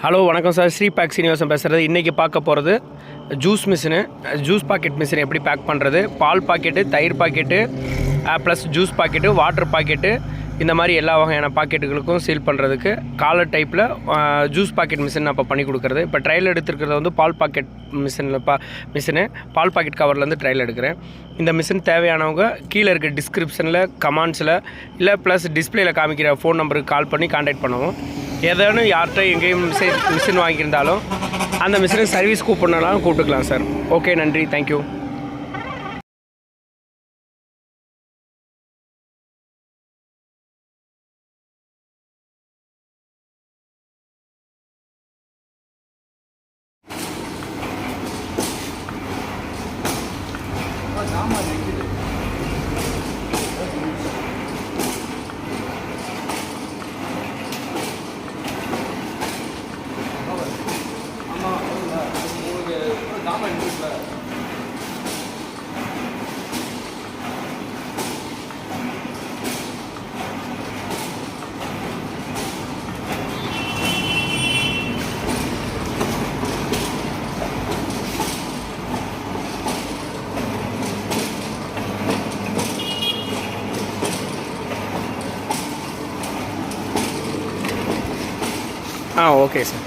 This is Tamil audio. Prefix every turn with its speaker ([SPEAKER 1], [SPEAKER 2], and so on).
[SPEAKER 1] ஹலோ வணக்கம் சார். ஸ்ரீ பேக் சீனிவாசன் பேசுகிறது இன்றைக்கி பார்க்க போகிறது juice machine juice packet machine எப்படி பேக் பண்ணுறது பால் பாக்கெட்டு தயிர் packet plus juice packet water packet இந்த மாதிரி எல்லா வகையான பாக்கெட்டுகளுக்கும் சீல் பண்ணுறதுக்கு காலர் டைப்பில் ஜூஸ் பாக்கெட் மிஷின் அப்போ பண்ணி கொடுக்குறது. இப்போ ட்ரையல் எடுத்துருக்கிறது வந்து பால் பாக்கெட் மிஷினில் பா மிஷினு பால் பாக்கெட் கவர்லேருந்து ட்ரையல் எடுக்கிறேன். இந்த மிஷின் தேவையானவங்க கீழே இருக்க டிஸ்கிரிப்ஷனில் கமாண்ட்ஸில் இல்லை ப்ளஸ் டிஸ்பிளேயில் காமிக்கிற ஃபோன் நம்பருக்கு கால் பண்ணி காண்டாக்ட் பண்ணுவோம். ஏதேனும் யார்கிட்ட எங்கேயும் மிஷின் மிஷின் வாங்கியிருந்தாலும் அந்த மிஷினை சர்வீஸ் கூப்பிடனாலும் கூப்பிட்டுக்கலாம் சார். ஓகே நன்றி. Thank you ah okay sir